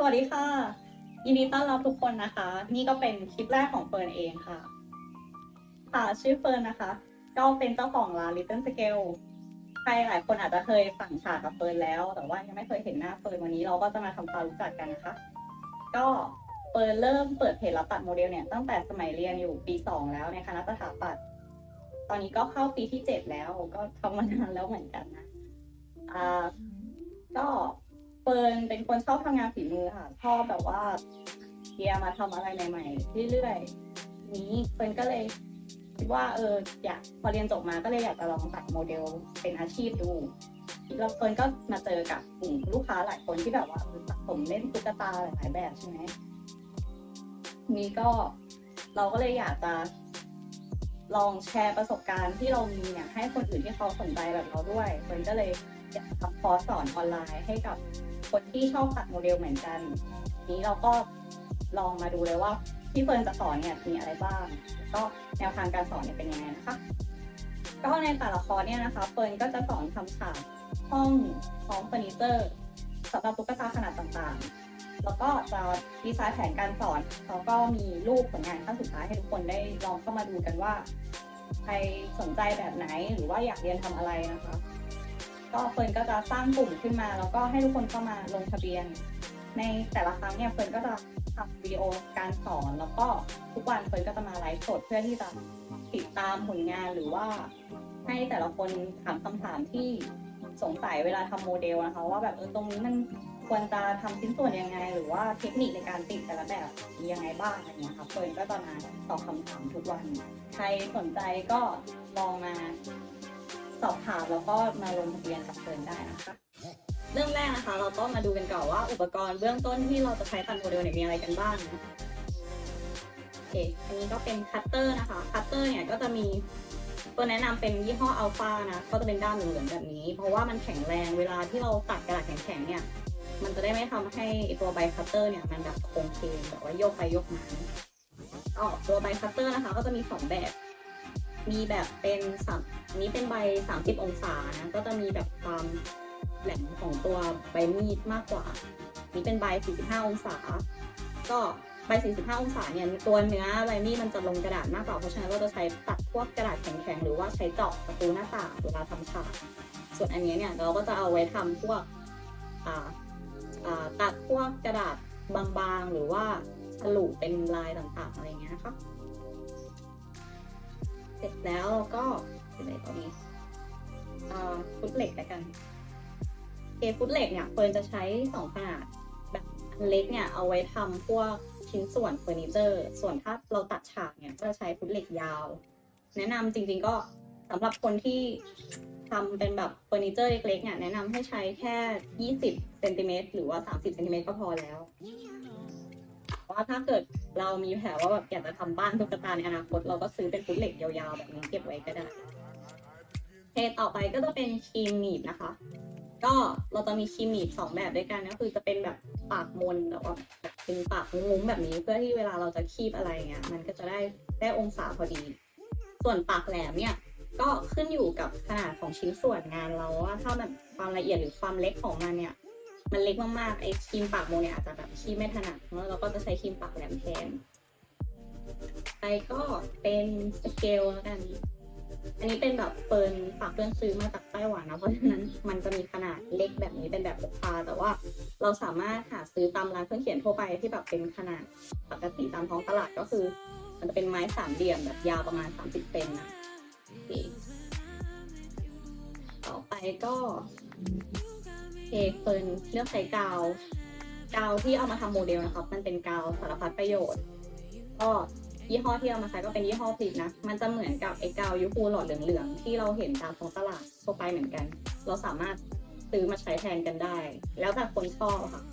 สวัสดีค่ะ ยินดีต้อนรับทุกคนนะคะ นี่ก็เป็นคลิปแรกของเฟิร์นเองค่ะ ค่ะชื่อเฟิร์นนะคะ ก็เป็นเจ้าของร้าน Little Scale ใครหลายคนอาจจะเคยสั่งฉากกับเฟิร์นแล้ว แต่ว่ายังไม่เคยเห็นหน้าเฟิร์นวันนี้เราก็จะมาทำความรู้จักกันนะคะ ก็เฟิร์นเริ่มเปิดเพจรับตัดโมเดลเนี่ยตั้งแต่สมัยเรียนอยู่ปีสองแล้วในคณะสถาปัตย์ตอนนี้ก็เข้าปีที่เจ็ดแล้วก็ทำมานานแล้วเหมือนกันนะอ่า เป็นคนชอบทำงานฝีมือค่ะชอบแบบว่าเทียมาทำอะไรใหม่ๆเรื่อยๆนี้เฟิร์นก็เลยคิดว่าเอออยากพอเรียนจบมาก็เลยอยากจะลองตัดโมเดลเป็นอาชีพดูแล้วเฟิร์นก็มาเจอกับกลุ่มลูกค้าหลายคนที่แบบว่าสะสมเล่นตุ๊กตาหลายแบบใช่ไหมนี้ก็เราก็เลยอยากจะ ลองแชร์ประสบการณ์ที่เรามีเนี่ยให้คนอื่นที่เขาสนใจแบบเราด้วยเฟิร์นก็เลยอยากทำคอร์สสอนออนไลน์ให้กับคนที่ชอบตัดโมเดลเหมือนกัน นี้เราก็ลองมาดูเลยว่าที่เฟิร์นจะสอนเนี่ยมีอะไรบ้างแล้วก็แนวทางการสอนเนี่ยเป็นยังไงนะคะ ก็ในแต่ละคอร์สเนี่ยนะคะเฟิร์นก็จะสอนทำฉากห้องพร้อมเฟอร์นิเจอร์สำหรับตุ๊กตาขนาดต่างๆ แล้วก็จะดีไซน์แผนการสอนแล้วก็มีรูปผลงานขั้นสุดท้ายให้ทุกคนได้ลองเข้ามาดูกันว่า ใครสนใจแบบไหนหรือว่าอยากเรียนทำอะไรนะคะ ก็เฟิร์นก็จะสร้างกลุ่มขึ้นมา แล้วก็ให้ทุกคนเข้ามาลงทะเบียน ในแต่ละครั้งเนี่ยเฟิร์นก็จะทำวิดีโอการสอน แล้วก็ทุกวันเฟิร์นก็จะมาไลฟ์สดเพื่อที่จะติดตามผลงานหรือว่าให้แต่ละคนถามคำถามที่สงสัยเวลาทำโมเดลนะคะ ว่าแบบเออตรงนี้มัน ควรจะทำชิ้นส่วนยังไง หรือว่าเทคนิคในการติดแต่ละแบบมียังไงบ้างอะไรเงี้ยค่ะเฟิร์นก็จะมาตอบคำถามทุกวัน ใครสนใจก็ลองมาสอบถามแล้วก็มาลงทะเบียนกับเฟิร์นได้นะคะเริ่มแรกนะคะ เราก็มาดูกันก่อนว่าอุปกรณ์เบื้องต้นที่เราจะใช้ตัดโมเดลเนี่ยมีอะไรกันบ้างโอเคอันนี้ก็เป็นคัตเตอร์นะคะ คัตเตอร์เนี่ยก็จะมีตัวแนะนำเป็นยี่ห้ออัลฟานะ ก็จะเป็นด้ามเหลืองแบบนี้ เพราะว่ามันแข็งแรงเวลาที่เราตัดกระดาษแข็งๆเนี่ย มันจะได้ไม่ทำให้ตัวใบคัตเตอร์เนี่ยมันแบบโค้งเคงแบบว่าโยกไปโยกมาก็ตัวใบคัตเตอร์นะคะ ก็จะมีสองแบบ มีแบบเป็นสามนี้เป็นใบ 30 องศานะก็จะมีแบบความแหลมของตัวใบมีดมากกว่า นี่เป็นใบ 45 องศา ก็ใบ 45 องศาเนี่ยตัวเนื้อใบมีดมันจะลงกระดาษมากกว่า เพราะฉะนั้นเราจะใช้ตัดพวกกระดาษแข็งๆ หรือว่าใช้เจาะประตูหน้าต่างเวลาทำฉาก ส่วนอันนี้เนี่ยเราก็จะเอาไว้ทำพวกอ่า ตัดพวกกระดาษบางๆ หรือว่าฉลุเป็นลายต่างๆ อะไรเงี้ยนะคะเสร็จแล้วเราก็อะไรตอนนี้ฟุตเหล็กแล้วกันเอฟุตเหล็กเนี่ยเฟิร์นจะใช้สองขนาดแบบอันเล็กเนี่ยเอาไว้ทำพวกชิ้นส่วนเฟอร์นิเจอร์ ส่วนถ้าเราตัดฉากเนี่ยก็จะใช้ฟุตเหล็กยาว แนะนำจริงๆก็สำหรับคนที่ ทำเป็นแบบเฟอร์นิเจอร์เล็กๆเนี่ยแนะนำให้ใช้แค่ 20เซนติเมตรหรือว่า 30เซนติเมตรก็พอแล้วว่าถ้าเกิดเรามีแผนว่าแบบอยากจะทำบ้านตุ๊กตาในอนาคต เราก็ซื้อเป็นฟุตเหล็กยาวๆ แบบนี้เก็บไว้ก็ได้เทต่อไปก็จะเป็นครีมหนีบนะคะ ก็เราจะมีครีมหนีบสองแบบด้วยกันก็คือจะเป็นแบบปากมนแต่ว่าแบบเป็นปากงุ้มๆแบบนี้เพื่อที่เวลาเราจะคีบอะไรเงี้ยมันก็จะได้ได้องศาพอดี ส่วนปากแหลมเนี่ย ก็ขึ้นอยู่กับขนาดของชิ้นส่วนงานเราว่าถ้าแบบความละเอียดหรือความเล็กของมันเนี่ย มันเล็กมากๆไอ้ครีมปากโมเนี่ยอาจจะแบบคีบไม่ถนัดเนอะเราก็จะใช้ครีมปากแหลมแทนไปก็เป็นสเกลแล้วกัน อันนี้เป็นแบบเฟิร์นฝากเพื่อนซื้อมาจากไต้หวันนะเพราะฉะนั้นมันจะมีขนาดเล็กแบบนี้เป็นแบบพกพาแต่ว่าเราสามารถหาซื้อตามร้านเครื่องเขียนทั่วไปที่แบบเป็นขนาดปกติตามท้องตลาดก็คือ มันจะเป็นไม้สามเหลี่ยมแบบยาวประมาณ 30เซนนะ ต่อไปก็เอเฟิร์นเลือกใช้กาว กาวที่เอามาทำโมเดลนะครับ มันเป็นกาวสารพัดประโยชน์ ก็ยี่ห้อที่เอามาใช้ก็เป็นยี่ห้อพลิกนะ มันจะเหมือนกับไอ้กาวยูฮูหลอดเหลืองๆที่เราเห็นตามท้องตลาดทั่วไปเหมือนกัน เราสามารถซื้อมาใช้แทนกันได้ แล้วแต่คนชอบค่ะ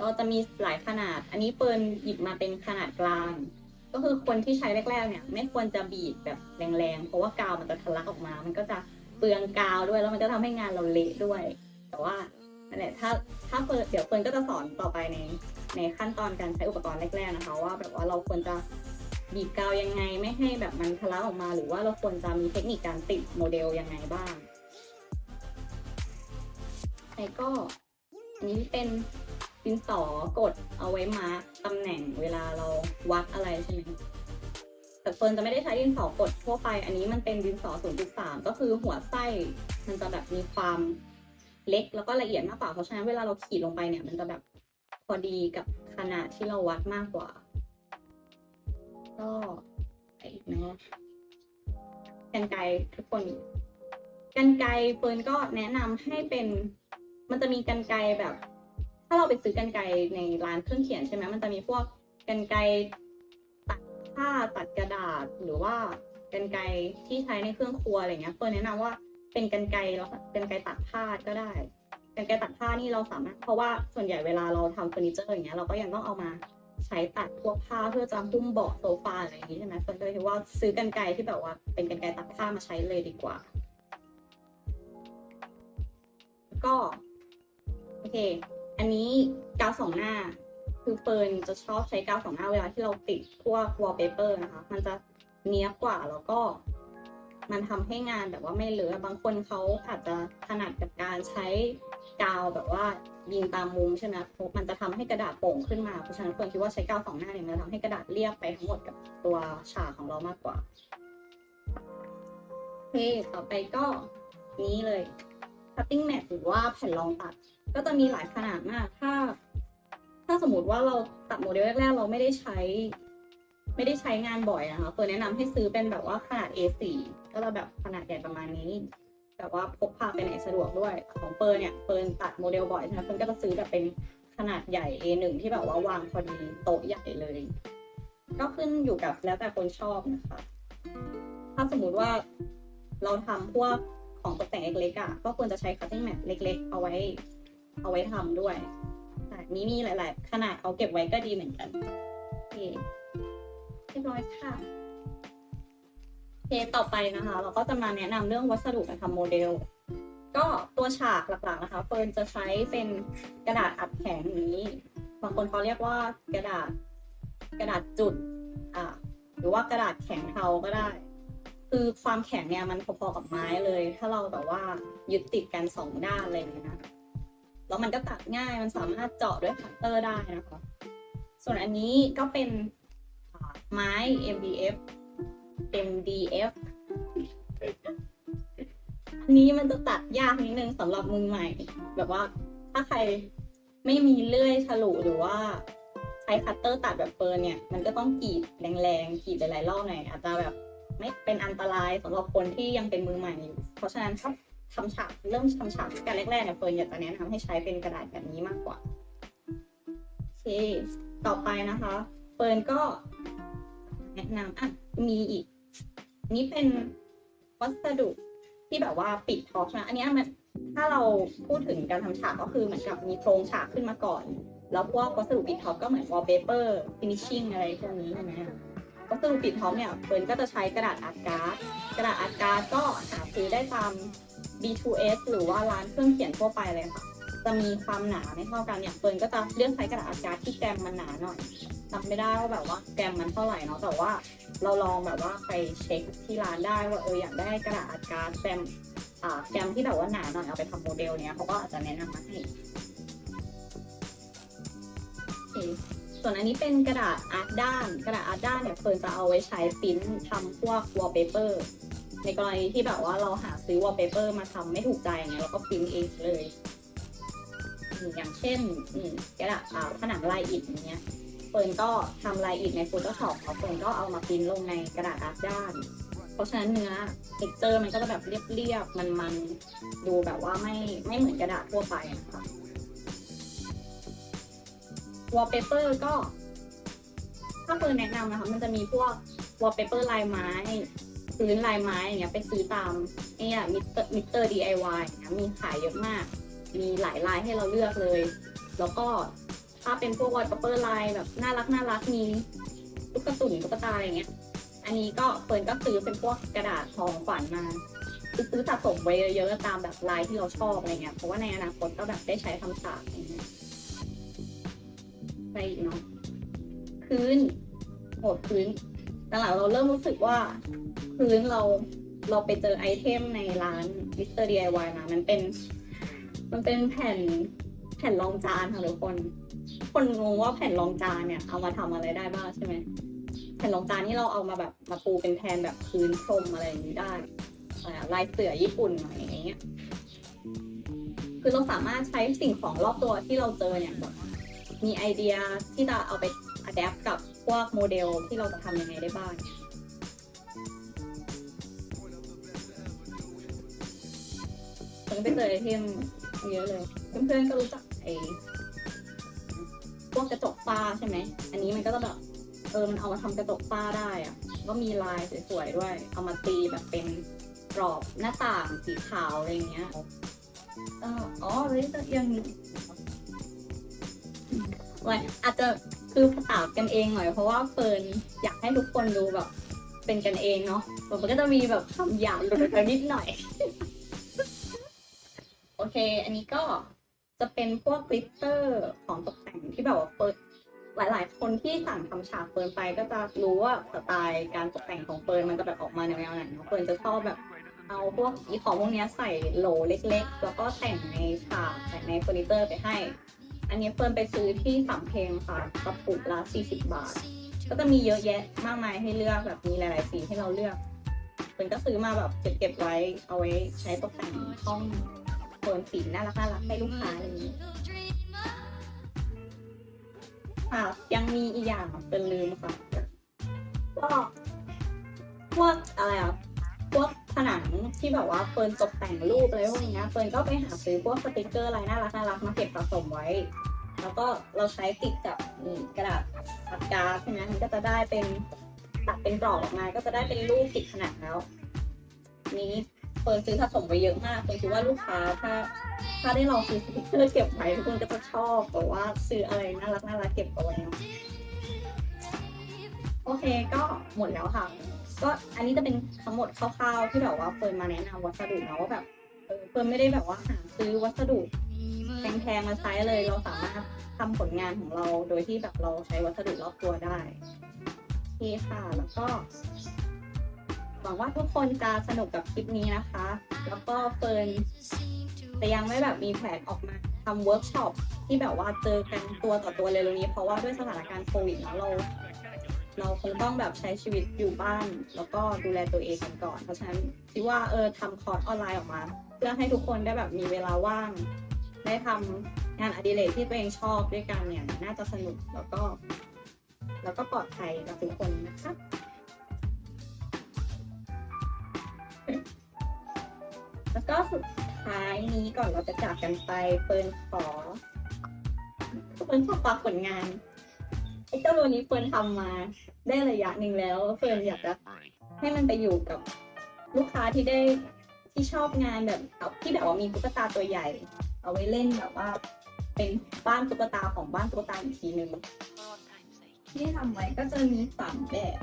ก็จะมีหลายขนาด อันนี้เฟิร์นหยิบมาเป็นขนาดกลาง ก็คือคนที่ใช้แรกๆเนี่ย ไม่ควรจะบีบแบบแรงๆ เพราะว่ากาวมันจะทะลักออกมา มันก็จะเปลืองกาวด้วย แล้วมันก็ทำให้งานเราเละด้วย แต่ว่านั่นแหละถ้าถ้าเฟิร์นเดี๋ยวเฟิร์นก็จะสอนต่อไปในในขั้นตอนการใช้อุปกรณ์แรกๆนะคะ ว่าแบบว่าเราควรจะบีบกาวยังไงไม่ให้แบบมันทะลักออกมา หรือว่าเราควรจะมีเทคนิคการติดโมเดลยังไงบ้างแล้วก็อันนี้เป็น ดินสอกดเอาไว้มาร์กตำแหน่งเวลาเราวัดอะไรใช่ไหมแต่เฟิร์นจะไม่ได้ใช้ดินสอกดทั่วไป อันนี้มันเป็นดินสอ 0.3 ก็คือหัวไส้มันจะแบบมีความเล็กแล้วก็ละเอียดมากกว่า เพราะฉะนั้นเวลาเราขีดลงไปเนี่ย มันจะแบบพอดีกับขนาดที่เราวัดมากกว่า ก็ไปอีกเนาะกันไกรทุกคน กันไกรเฟิร์นก็แนะนำให้เป็น มันจะมีกันไกรแบบ ถ้าเราไปซื้อกันไกรในร้านเครื่องเขียนใช่ไหมมันจะมีพวกกันไกรตัดผ้าตัดกระดาษหรือว่ากันไกรที่ใช้ในเครื่องครัวอะไรเงี้ยเฟิร์นแนะนำว่าเป็นกันไกแล้วกันไกรตัดผ้าก็ได้กันไกรตัดผ้านี่เราสามารถเพราะว่าส่วนใหญ่เวลาเราทำเฟอร์นิเจอร์อย่างเงี้ยเราก็ยังต้องเอามาใช้ตัดพวกผ้าเพื่อจะหุ้มเบาะโซฟาอะไรอย่างงี้ใช่ไหมเฟิร์นก็เลยคิดว่าซื้อกันไกรที่แบบว่าเป็นกันไกรตัดผ้ามาใช้เลยดีกว่า ก็โอเค อันนี้กาวสองหน้า คือเฟิร์นจะชอบใช้กาวสองหน้าเวลาที่เราติดพวก wallpaper นะคะ มันจะเนี้ยกว่าแล้วก็มันทำให้งานแบบว่าไม่เหลือบางคนเขาอาจจะถนัดกับการใช้กาวแบบว่ายิงตามมุมใช่ไหมมันจะทำให้กระดาษโป่งขึ้นมาเพราะฉะนั้นเฟิร์นคิดว่าใช้กาวสองหน้าเนี่ยมันทำให้กระดาษเรียบไปทั้งหมดกับตัวฉากของเรามากกว่าโอเคต่อไปก็นี้เลย cutting mat หรือว่าแผ่นรองตัด ก็จะมีหลายขนาดมาก ถ้า ถ้าสมมติว่าเราตัดโมเดลแรกๆ เราไม่ได้ใช้ ไม่ได้ใช้งานบ่อยนะคะเฟิร์นแนะนำให้ซื้อเป็นแบบว่าขนาด A4 ก็จะแบบขนาดใหญ่ประมาณนี้ แต่ว่าพกพาไปไหนสะดวกด้วย ของเฟิร์นเนี่ยเฟิร์นตัดโมเดลบ่อยใช่ไหมเฟิร์นก็จะซื้อแบบเป็นขนาดใหญ่ A1 ที่แบบว่าวางพอดีโต๊ะใหญ่เลย ก็ขึ้นอยู่กับแล้วแต่คนชอบนะคะ ถ้าสมมุติว่าเราทำพวกของตกแต่งเล็กๆอะก็ควรจะใช้ cutting mat เล็ก ๆ เอาไว้ เอาไว้ทำด้วยแต่นี้มีหลาย ๆ ขนาดเอาเก็บไว้ก็ดีเหมือนกันโอเคเรียบร้อยค่ะเคต่อไปนะคะ เราก็จะมาแนะนำเรื่องวัสดุการทำโมเดล ก็ตัวฉากหลัก ๆ นะคะเฟิร์นจะใช้เป็นกระดาษอัดแข็งนี้ บางคนเขาเรียกว่ากระดาษกระดาษจุดอ่าหรือว่ากระดาษแข็งเทาก็ได้ คือความแข็งเนี่ยมันพอๆกับไม้เลย ถ้าเราแบบว่ายึดติดกันสองด้านอะไรอย่างเงี้ยนะ แล้วมันก็ตัดง่ายมันสามารถเจาะด้วยคัตเตอร์ได้นะคะ ส่วนอันนี้ก็เป็นไม้ MDF MDF อันนี้มันจะตัดยากนิดนึงสำหรับมือใหม่ แบบว่าถ้าใครไม่มีเลื่อยฉลุหรือว่าใช้คัตเตอร์ตัดแบบเฟิร์นเนี่ย มันก็ต้องกรีดแรงๆกรีดหลายๆรอบหน่อยอาจจะแบบไม่เป็นอันตรายสำหรับคนที่ยังเป็นมือใหม่อยู่เพราะฉะนั้นถ้า ฉากเริ่มทำฉากกันแรกๆเนี่ยเฟิร์นอยากจะแนะนำให้ใช้เป็นกระดาษแบบนี้มากกว่าโอเคต่อไปนะคะเฟิร์นก็ แนะนำอะมีอีก นี่เป็นวัสดุที่แบบว่าปิดท็อปนะอันนี้มันถ้าเราพูดถึงการทำฉากก็คือเหมือนกับมีโครงฉากขึ้นมาก่อน แล้วพวกวัสดุปิดท็อปก็เหมือน wallpaper finishing อะไรพวกนี้ใช่ไหมวัสดุปิดท็อปเนี่ยเฟิร์นก็จะใช้กระดาษอาร์ตการ์ดกระดาษอาร์ตการ์ดก็หาซื้อได้ตาม B2S หรือว่าร้านเครื่องเขียนทั่วไปเลยค่ะ จะมีความหนาไม่เท่ากันอย่างเฟิร์นก็จะเลือกใช้กระดาษอาร์ตการ์ที่แกรมมันหนาหน่อยจำไม่ได้ว่าแบบว่าแกรมมันเท่าไหร่เนาะแต่ว่าเราลองแบบว่าไปเช็คที่ร้านได้ว่าเอออยากได้กระดาษอาร์ตการ์แกรมอ่าแกรมที่แบบว่าหนาหน่อยเอาไปทำโมเดลเนี้ยเขาก็อาจจะแนะนำมาให้ส่วนอันนี้เป็นกระดาษอาร์ตด้าน กระดาษอาร์ตด้านเนี่ยเฟิร์นจะเอาไว้ใช้ปริ้นทำพวก wallpaper ในกรณีที่แบบว่าเราหาซื้อ wallpaper มาทำไม่ถูกใจอย่างเงี้ยเราก็ปริ้นเองเลย อย่างเช่นกระดาษผนังลายอิฐอย่างเงี้ยเฟิร์นก็ทำลายอิฐใน Photoshop แล้วเฟิร์นก็เอามาปริ้นลงในกระดาษอาร์ตด้านเพราะฉะนั้นเนื้อเท็กเจอร์มันก็จะแบบเรียบๆ มันๆ ดูแบบว่าไม่ไม่เหมือนกระดาษทั่วไปนะคะ wallpaper ก็ ถ้าเฟิร์นแนะนำนะคะ มันจะมีพวก wallpaper ลายไม้ พื้นลายไม้อย่างเงี้ยไปซื้อตามเนี่ยมิสเตอร์มิสเตอร์ DIY อย่างเงี้ยมีขายเยอะมาก มีหลายลายให้เราเลือกเลย แล้วก็ถ้าเป็นพวกวอลเปเปอร์ลายแบบน่ารักน่ารักมีตุ๊กตุ่นตุ๊กตาอย่างเงี้ย อันนี้ก็เฟิร์นก็ซื้อเป็นพวกกระดาษทองขวัญมาคือซื้อสะสมไว้เยอะๆตามแบบลายที่เราชอบอะไรเงี้ยเพราะว่าในอนาคตก็แบบได้ใช้ทำฉากอย่างเงี้ยไปอีกเนาะพื้นโหดพื้น หลังๆเราเริ่มรู้สึกว่าพื้นเราเราไปเจอไอเทมในร้าน Mr. DIY มามันเป็น มันเป็นแผ่นแผ่นรองจานค่ะทุกคน คนงงว่าแผ่นรองจานเนี่ยเอามาทำอะไรได้บ้างใช่ไหมแผ่นรองจานนี่เราเอามาแบบมาปูเป็นแทนแบบพื้นพรมอะไรอย่างนี้ได้อะไรอะลายเสือญี่ปุ่นหน่อยอย่างเงี้ย คือเราสามารถใช้สิ่งของรอบตัวที่เราเจอเนี่ยแบบมีไอเดียที่จะเอาไปอัดแอปกับ พวกโมเดลที่เราจะทำยังไงได้บ้างผมไปเจอไอเทมเยอะเลย เพื่อนๆก็รู้จักไอพวกกระจกฝ้าใช่ไหม อันนี้มันก็จะแบบเออมันเอามาทำกระจกฝ้าได้อะก็มีลายสวยๆด้วย เอามาตีแบบเป็นกรอบหน้าต่างสีขาวอะไรเงี้ยเอออ๋อเลยจะยังไว้อาจจะ คือภาษากันเองหน่อยเพราะว่าเฟิร์นอยากให้ทุกคนดูแบบ เป็นกันเองเนาะมันก็จะมีแบบคำหยาบหลุดไปนิดหน่อย โอเค อันนี้ก็จะเป็นพวกกลิตเตอร์ของตกแต่งที่แบบว่าเฟิร์นหลายๆ คนที่สั่งทำฉากเฟิร์นไปก็จะรู้ว่าสไตล์การตกแต่งของเฟิร์นมันจะแบบออกมาในแนวไหนเนาะเฟิร์นจะชอบแบบเอาพวกอีของพวกนี้ใส่โหลเล็ก ๆ แล้วก็แต่งในฉากแต่งในเฟอร์นิเจอร์ไปให้ อันนี้เฟิร์นไปซื้อที่สามเพลงค่ะกระปุกละ40 บาท ก็จะมีเยอะแยะมากมายให้เลือกแบบมีหลาย ๆ สีให้เราเลือกเฟิร์นก็ซื้อมาแบบเก็บๆไว้เอาไว้ใช้ตกแต่งห้องโทนสีน่ารักน่ารักให้ลูกค้าอะไรอย่างนี้ค่ะยังมีอีกอย่างเป็นลืมค่ะก็พวกอะไรอะพวก ผนังที่แบบว่าเฟิร์นตกแต่งรูปอะไรพวกนี้ยเฟิร์นก็ไปหาซื้อพวกสติกเกอร์อะไรน่ารักน่ารักมาเก็บสะสมไว้ แล้วก็เราใช้ติดกับนี่กระดาษปากกาใช่ไหมมันก็จะได้เป็นตัดเป็นกรอบออกมาก็จะได้เป็นรูปติดผนังแล้ว นี้เฟิร์นซื้อสะสมไปเยอะมากเฟิร์นคิดว่าลูกค้าถ้า ถ้าได้ลองซื้อสติกเกอร์เก็บไว้ทุกคนก็จะชอบแต่ว่าซื้ออะไรน่ารักน่ารักเก็บเอาไว้โอเคก็หมดแล้วค่ะ ก็อันนี้จะเป็นทั้งหมดคร่าวๆที่แบบว่าเฟิร์นมาแนะนำวัสดุเนาะว่าแบบเออเฟิร์นไม่ได้แบบว่าหาซื้อวัสดุแพงๆมาใช้เลยเราสามารถทำผลงานของเราโดยที่แบบเราใช้วัสดุรอบตัวได้โอเคค่ะแล้วก็ หวังว่าทุกคนจะสนุกกับคลิปนี้นะคะ แล้วก็เฟิร์นแต่ยังไม่แบบมีแผนออกมาทำเวิร์กช็อปที่แบบว่าเจอกันตัวต่อตัวเร็วๆนี้ เพราะว่าด้วยสถานการณ์โควิดเนอะเรา เราคงต้องแบบใช้ชีวิตอยู่บ้าน แล้วก็ดูแลตัวเองกันก่อน เพราะฉะนั้นคิดว่าเออทำคอร์สออนไลน์ออกมา เพื่อให้ทุกคนได้แบบมีเวลาว่างได้ทำงานอดิเรกที่ตัวเองชอบด้วยกันเนี่ยน่าจะสนุกแล้วก็ แล้วก็ปลอดภัยกับทุกคนนะคะแล้วก็สุดท้ายนี้ก่อนเราจะจากกันไปเฟิร์นขอเฟิร์นขอฝากผลงาน เจ้าตัวนี้เฟิร์นทำมาได้ระยะหนึ่งแล้วเฟิร์นอยากจะให้มันไปอยู่กับลูกค้าที่ได้ที่ชอบงานแบบเอาที่แบบว่ามีตุ๊กตาตัวใหญ่ เอาไว้เล่นแบบว่า เป็นบ้านตุ๊กตาของบ้านตุ๊กตาอีกทีหนึ่งที่ทำไว้ก็จะมีสามแบบ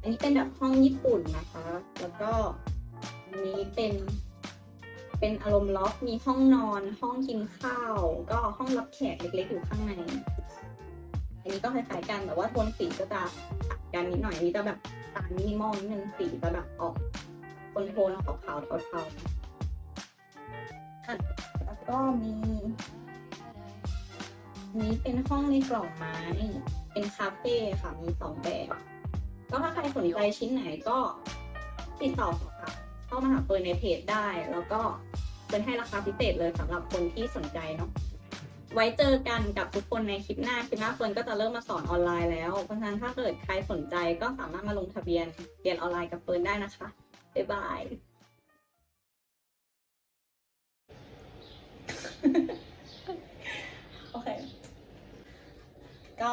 อันนี้เป็นแบบห้องญี่ปุ่นนะคะ แล้วก็อันนี้เป็น เป็นอารมณ์ล็อกมีห้องนอน ห้องกินข้าว ก็ห้องรับแขกเล็กๆอยู่ข้างใน อันนี้ก็คล้ายๆกันแต่ว่าโทนสีก็จะตัดกันนิดหน่อยอันนี้จะแบบตามมินิมอลนิดนึงสีจะแบบออกโทนๆขาวๆเทาๆแล้วก็มีนี้เป็นห้องในกล่องไม้เป็นคาเฟ่ค่ะมีสองแบบ ก็ถ้าใครสนใจชิ้นไหนก็ติดต่อค่ะเข้ามาหาเฟิร์ในเพจได้ แล้วก็เฟิร์นให้ราคาพิเศษเลยสำหรับคนที่สนใจเนาะ ไว้เจอกันกับทุกคนในคลิปหน้า คลิปหน้าเฟิร์นก็จะเริ่มมาสอนออนไลน์แล้ว เพราะฉะนั้นถ้าเกิดใครสนใจก็สามารถมาลงทะเบียนเรียนออนไลน์กับเฟิร์นได้นะคะ บ๊ายบาย โอเค ก็